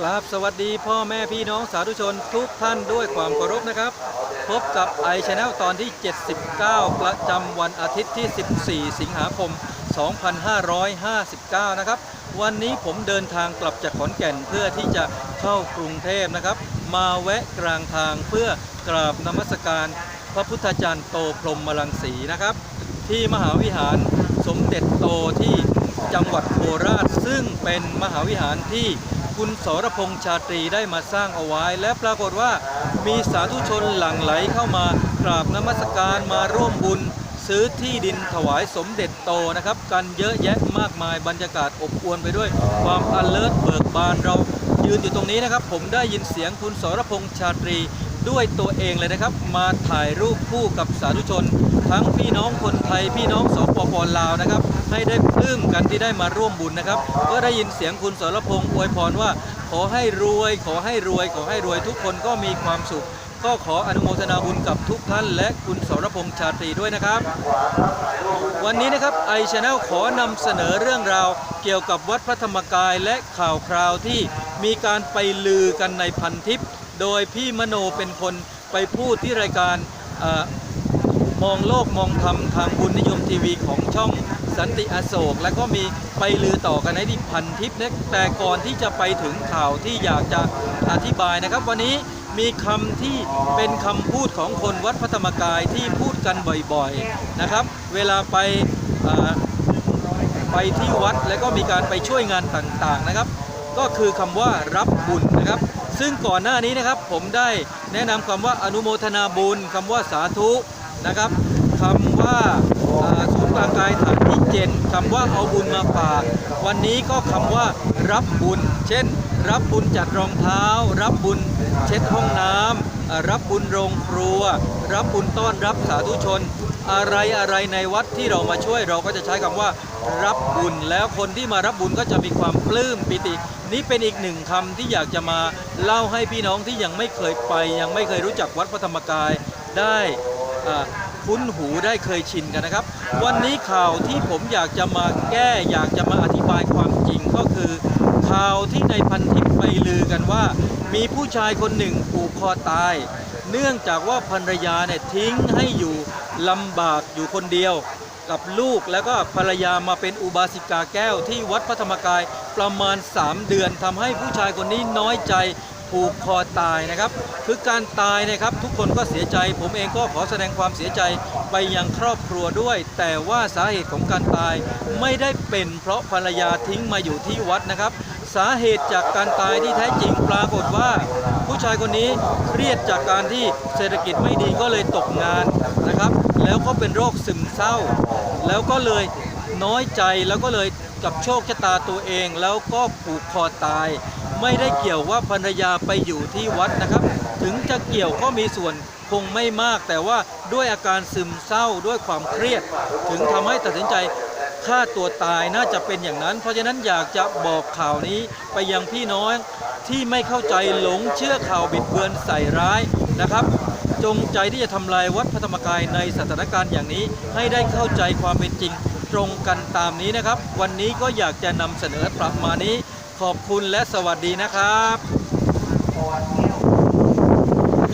กราบสวัสดีพ่อแม่พี่น้องสาธุชนทุกท่านด้วยความเคารพนะครับ พบกับไอช n แนลตอนที่ 79 ประจำวันอาทิตย์ที่ 14 สิงหาคม 2559 นะครับ วันนี้ผมเดินทางกลับจากขอนแก่นเพื่อที่จะเข้ากรุงเทพนะครับ มาแวะกลางทางเพื่อกราบนมัสการ พระพุทธจารย์โตพรหมรังสีนะครับ ที่มหาวิหารสมเด็จโตที่ จังหวัดโคราช ซึ่งเป็นมหาวิหารที่คุณสรพงษ์ชาตรีได้มาสร้างเอาไว้ และปรากฏว่ามีสาธุชนหลั่งไหลเข้ามากราบนมัสการมาร่วมบุญ ซื้อที่ดินถวายสมเด็จโตนะครับ กันเยอะแยะมากมายบรรยากาศอบอวลไปด้วย ความอันเลิศเบิกบานเรายืนอยู่ตรงนี้นะครับ ผมได้ยินเสียงคุณสรพงษ์ชาตรีด้วยตัวเองเลยนะครับ มาถ่ายรูปคู่กับสาธุชน ทั้งพี่น้องคนไทยพี่น้องสปปลาวนะครับ ให้ได้ปลื้มกันที่ได้มาร่วมบุญนะครับ ก็ได้ยินเสียงคุณสรพงษ์อวยพรว่า ขอให้รวย ขอให้รวย ขอให้รวยทุกคนก็มีความสุข ก็ขออนุโมทนาบุญกับทุกท่าน และคุณสรพงษ์ชาตรีด้วยนะครับ วันนี้นะครับไอชแนลขอนำเสนอเรื่องราวเกี่ยวกับวัดพระธรรมกายและข่าวคราวที่มีการไปลือกันในพันทิปโดยพี่มโนเป็นคนไปพูดที่รายการมองโลกมองธรรมทางบุญนิยมทีวีของช่อง สันติอโศก แล้วก็มีไปลือต่อกันในที่พันทิปนะแต่ก่อนที่จะไปถึงข่าวที่อยากจะอธิบายนะครับ วันนี้มีคำที่เป็นคำพูดของคนวัดพระธรรมกายที่พูดกันบ่อยๆนะครับ เวลาไปไปที่วัดแล้วก็มีการไปช่วยงานต่างๆนะครับ ก็คือคำว่ารับบุญนะครับ ซึ่งก่อนหน้านี้นะครับผมได้แนะนำคำว่าอนุโมทนาบุญคำว่าสาธุนะครับคำว่าศูนย์กลางกายฐาน เจนคำว่าเอาบุญมาฝาก วันนี้ก็คำว่ารับบุญ เช่น รับบุญจัดรองเท้า รับบุญเช็ดห้องน้ำอ่ารับบุญโรงครัว รับบุญต้อนรับสาธุชน อะไรอะไรในวัดที่เรามาช่วยเราก็จะใช้คำว่า รับบุญแล้วคนที่มารับบุญก็จะมีความปลื้มปิติ นี่เป็นอีกหนึ่งคำที่อยากจะมาเล่าให้พี่น้องที่ยังไม่เคยไป ยังไม่เคยรู้จักวัดพระธรรมกายได้ คุ้นหูได้เคยชินกันนะครับ วันนี้ข่าวที่ผมอยากจะมาแก้อยากจะมาอธิบายความจริงก็คือ ข่าวที่ในพันทิปไปลือกันว่า มีผู้ชายคนหนึ่งผูกคอตาย เนื่องจากว่าภรรยาเนี่ยทิ้งให้อยู่ลำบากอยู่คนเดียวกับลูกแล้วก็ภรรยามาเป็นอุบาสิกาแก้วที่วัดพระธรรมกายประมาณ 3 เดือนทำให้ผู้ชายคนนี้น้อยใจ ผูกคอตายนะครับ คือการตายนะครับทุกคนก็เสียใจ ผมเองก็ขอแสดงความเสียใจไปยังครอบครัวด้วย แต่ว่าสาเหตุของการตายไม่ได้เป็นเพราะภรรยาทิ้งมาอยู่ที่วัดนะครับ สาเหตุจากการตายที่แท้จริงปรากฏว่า ผู้ชายคนนี้เครียดจากการที่เศรษฐกิจไม่ดีก็เลยตกงานนะครับ แล้วก็เป็นโรคซึมเศร้า แล้วก็เลยน้อยใจแล้วก็เลยกับโชคชะตาตัวเองแล้วก็ผูกคอตาย ไม่ได้เกี่ยวว่าภรรยาไปอยู่ที่วัดนะครับ ถึงจะเกี่ยวก็มีส่วนคงไม่มาก แต่ว่าด้วยอาการซึมเศร้าด้วยความเครียด ถึงทำให้ตัดสินใจฆ่าตัวตายน่าจะเป็นอย่างนั้น เพราะฉะนั้นอยากจะบอกข่าวนี้ไปยังพี่น้องที่ไม่เข้าใจหลงเชื่อข่าวบิดเบือนใส่ร้ายนะครับ จงใจที่จะทำลายวัดพระธรรมกายในสถานการณ์อย่างนี้ ให้ได้เข้าใจความเป็นจริงตรงกันตามนี้นะครับ วันนี้ก็อยากจะนำเสนอประมาณนี้ ขอบคุณและสวัสดีนะครับ